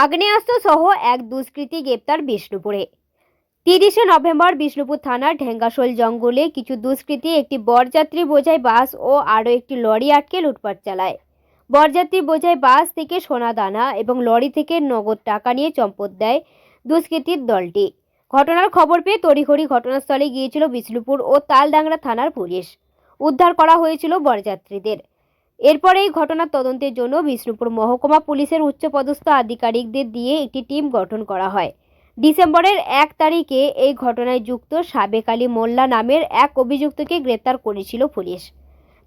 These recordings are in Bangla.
আগ্নেয়াস্ত্র সহ এক দুষ্কৃতী গ্রেপ্তার বিষ্ণুপুরে। তিরিশে নভেম্বর বিষ্ণুপুর থানার ঢেঙ্গাশোল জঙ্গলে কিছু দুষ্কৃতী একটি বরযাত্রী বোঝাই বাস ও আরও একটি লরি আটকে লুটপাট চালায়। বরযাত্রী বোঝাই বাস থেকে সোনা দানা এবং লরি থেকে নগদ টাকা নিয়ে চম্পট দেয় দুষ্কৃতীর দলটি। ঘটনার খবর পেয়ে তড়িঘড়ি ঘটনাস্থলে গিয়েছিল বিষ্ণুপুর ও তালডাংরা থানার পুলিশ। উদ্ধার করা হয়েছিল বরযাত্রীদের। এরপর এই ঘটনার তদন্তের জন্য বিষ্ণুপুর মহকুমা পুলিশের উচ্চপদস্থ আধিকারিকদের দিয়ে একটি টিম গঠন করা হয়। ডিসেম্বরের এক তারিখে এই ঘটনায় যুক্ত সাবেক আলী মোল্লা নামের এক অভিযুক্তকে গ্রেপ্তার করেছিল পুলিশ।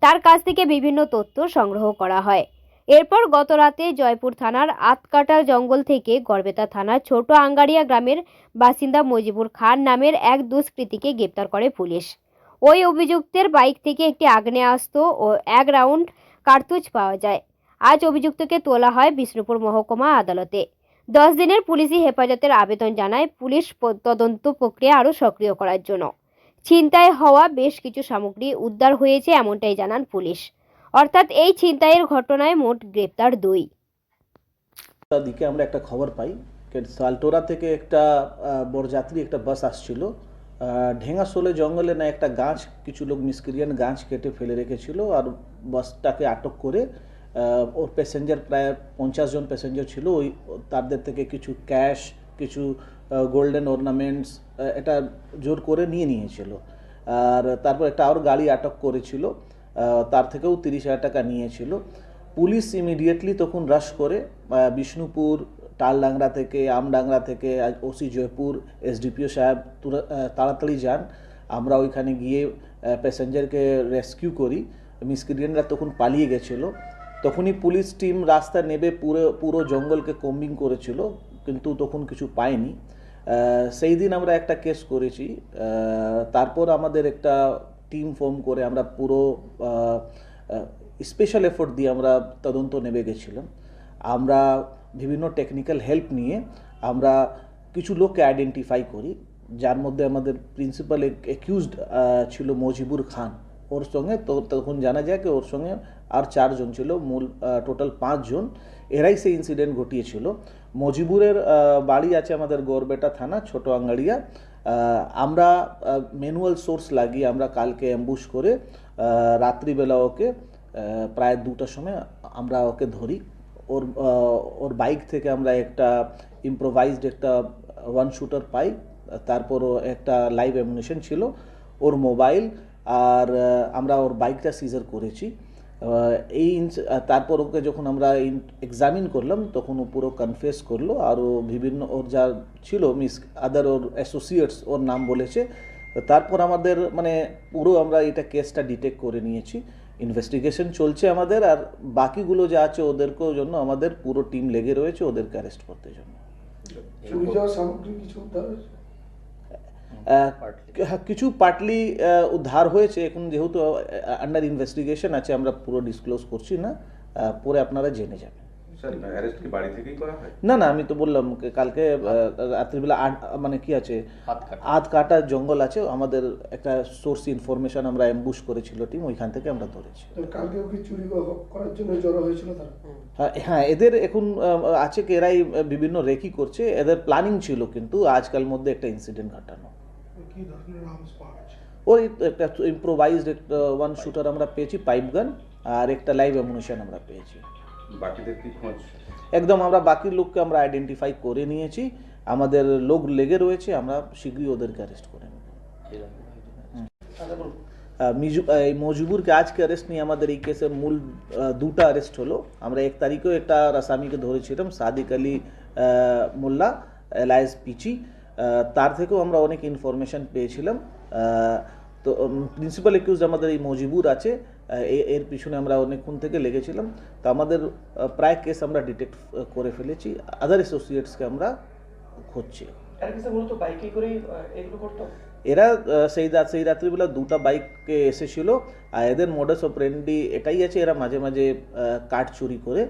তার কাছ থেকে বিভিন্ন তথ্য সংগ্রহ করা হয়। এরপর গত রাতে জয়পুর থানার আতকাটার জঙ্গল থেকে গড়বেতা থানার ছোট আঙ্গারিয়া গ্রামের বাসিন্দা মজিবুর খান নামের এক দুষ্কৃতীকে গ্রেপ্তার করে পুলিশ। ওই অভিযুক্তের বাইক থেকে একটি আগ্নেয়াস্ত্র ও এক রাউন্ড কার্তুজ পাওয়া যায়। আজ অভিযুক্তকে তোলা হয় বিষ্ণুপুর মহকুমা আদালতে। দশ দিনের পুলিশি হেফাজতের আবেদন জানায় পুলিশ তদন্ত প্রক্রিয়া আরও সক্রিয় করার জন্য। ছিনতাই হওয়া বেশ কিছু সামগ্রী উদ্ধার হয়েছে এমনটাই জানান পুলিশ। অর্থাৎ এই ছিনতাইয়ের ঘটনায় মোট গ্রেপ্তার দুই। দিকে আমরা একটা খবর পাই। সালটোরা থেকে একটা বরযাত্রী একটা বাস আসছিল। ঢেঙ্গাশোলে জঙ্গলে না একটা গাছ, কিছু লোক মিসক্রিয়ান গাছ কেটে ফেলে রেখেছিল আর বাসটাকে আটক করে ওর প্যাসেঞ্জার প্রায় পঞ্চাশ জন প্যাসেঞ্জার ছিল। ওই তাদের থেকে কিছু ক্যাশ, কিছু গোল্ডেন অর্নামেন্টস এটা জোর করে নিয়ে নিয়েছিল। আর তারপর একটা আর গাড়ি আটক করেছিল তার থেকেও তিরিশ হাজার টাকা নিয়েছিল। পুলিশ ইমিডিয়েটলি তখন রাশ করে বিষ্ণুপুর টালডাংরা থেকে, আমডাংরা থেকে ওসি জয়পুর, এসডিপিও সাহেব তাড়াতাড়ি যান। আমরা ওইখানে গিয়ে প্যাসেঞ্জারকে রেস্কিউ করি। মিসক্রিয়েন্টরা তখন পালিয়ে গেছিল। তখনই পুলিশ টিম রাস্তা নেবে, পুরো পুরো জঙ্গলকে কম্বিং করেছিল, কিন্তু তখন কিছু পায়নি। সেই দিন আমরা একটা কেস করেছি। তারপর আমাদের একটা টিম ফর্ম করে আমরা পুরো স্পেশাল এফোর্ট দিয়ে আমরা তদন্ত নেমে গেছিলাম। আমরা বিভিন্ন টেকনিক্যাল হেল্প নিয়ে আমরা কিছু লোককে আইডেন্টিফাই করি, যার মধ্যে আমাদের প্রিন্সিপাল অ্যাকিউজড ছিল মজিবুর খান। ওর সঙ্গে তো তখন জানা যায় কি ওর সঙ্গে আর চারজন ছিল, মূল টোটাল পাঁচজন। এরাই সেই ইনসিডেন্ট ঘটিয়েছিল। মজিবুরের বাড়ি আছে আমাদের গড়বেটা থানা, ছোট আঙ্গাড়িয়া। আমরা ম্যানুয়াল সোর্স লাগিয়ে আমরা কালকে অ্যাম্বুশ করে রাত্রিবেলা ওকে প্রায় দুটার সময় আমরা ওকে ধরি। ওর ওর বাইক থেকে আমরা একটা ইম্প্রোভাইজড একটা ওয়ান শুটার পাই তারপর একটা লাইভ অ্যামুনেশন ছিল ওর মোবাইল আর আমরা ওর বাইকটা সিজার করেছি। এই তারপর ওকে যখন আমরা এক্সামিন করলাম, তখন ও পুরো কনফেস করল, আর ও বিভিন্ন, ওর যা ছিল মিস আদার ওর অ্যাসোসিয়েটস ওর নাম বলেছে। তারপর আমাদের মানে পুরো আমরা এটা কেসটা ডিটেক্ট করে নিয়েছি। ইনভেস্টিগেশন চলছে আমাদের আর বাকিগুলো যা আছে ওদেরকেও জন্য আমাদের পুরো টিম লেগে রয়েছে ওদেরকে অ্যারেস্ট করতে জন্য। কিছু আহ, হ্যাঁ, কিছু পার্টলি উদ্ধার হয়েছে। এখন যেহেতু আন্ডার ইনভেস্টিগেশন আছে আমরা পুরো ডিসক্লোজ করছি না। পরে আপনারা জেনে যাবেন। না না আমি তো বললাম কালকে রাত্রিবেলা আট মানে কি আছে? আধ কাটা। জঙ্গল আছে আমাদের একটা সোর্স ইনফরমেশন আমরা অ্যাম্বুশ করেছিল টিম ওইখান থেকে আমরা ধরেছি। কালকেও কি চুরি করার জন্য জড়ো হয়েছিল তারা? হ্যাঁ হ্যাঁ এদের এখন আছে কি এরাই বিভিন্ন রেকি করছে এদের প্ল্যানিং ছিল কিন্তু আজকাল মধ্যে একটা ইনসিডেন্ট ঘটানো। কি ধরনের আর্মস পাওয়া ওই একটা ইম্প্রোভাইজড একটা ওয়ান শুটার আমরা পেয়েছি পাইপ গান আর একটা লাইভ অ্যামুনেশন আমরা পেয়েছি। বাকিদের কি খোঁজ? একদম, আমরা বাকি লোককে আমরা আইডেন্টিফাই করে নিয়েছি। আমাদের লোক লেগে রয়েছে, আমরা শীঘ্রই ওদেরকে অ্যারেস্ট করে নেব। মজিবুরকে আজকে অ্যারেস্ট নিয়ে আমাদের এই কেসের মূল দুটা অ্যারেস্ট হলো। আমরা এক তারিখেও একটা আসামিকে ধরেছিলাম, সাদিক আলী মোল্লা এলায়েস পিচি। তার থেকেও আমরা অনেক ইনফরমেশন পেয়েছিলাম। তো প্রিন্সিপাল একিউজ আমাদের এই মজিবুর আছে। এর পিছনে আমরা অনেকক্ষণ থেকে লেগেছিলাম। তো আমাদের প্রায় কেস আমরা ডিটেক্ট করে ফেলেছি। আদার অ্যাসোসিয়েটসকে আমরা খুঁজছি। এরা সেই রাত সেই রাত্রিবেলা দুটা বাইকে এসেছিল। আর এদের মোডাস অপারেন্ডি এটাই আছে এরা মাঝে মাঝে কাঠ চুরি করে।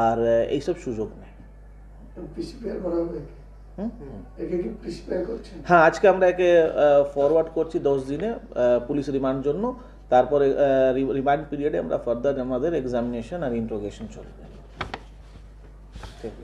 আর এইসব সুযোগ নেয়। হ্যাঁ আজকে আমরা একে ফরওয়ার্ড করছি দশ দিনে পুলিশ রিমান্ড জন্য। তারপরে রিমান্ড পিরিয়ডে আমরা ফার্দার আমাদের এক্সামিনেশন আর ইন্ট্রোগেশন চলবে। ঠিক